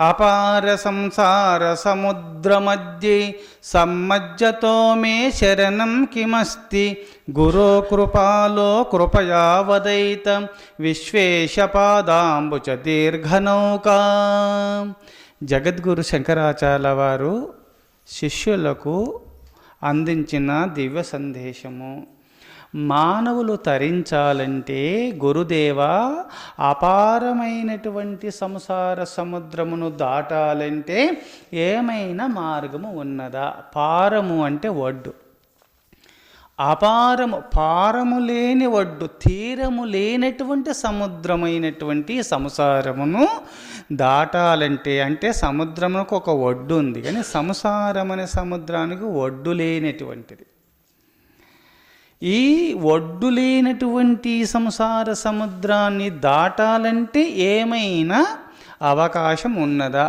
అపార సంసార సముద్రమధ్యే సమ్మజ్జతో మే శరణం కిమస్తి. గురో కృపాలో కృపయా వదైత విశ్వేశపాదాంబుచ దీర్ఘనౌకా. జగద్గురు శంకరాచార్య వారు శిష్యులకు అందించిన దివ్య సందేశము. మానవులు తరించాలంటే గురుదేవ అపారమైనటువంటి సంసార సముద్రమును దాటాలంటే ఏమైనా మార్గము ఉన్నదా? పారము అంటే ఒడ్డు. అపారము పారము లేని ఒడ్డు తీరము లేనటువంటి సముద్రమైనటువంటి సంసారమును దాటాలంటే అంటే సముద్రమునకు ఒక ఒడ్డు ఉంది. కానీ సంసారం అనే సముద్రానికి ఒడ్డు లేనటువంటిది. ఈ ఒడ్డు లేనటువంటి సంసార సముద్రాన్ని దాటాలంటే ఏమైనా అవకాశం ఉన్నదా?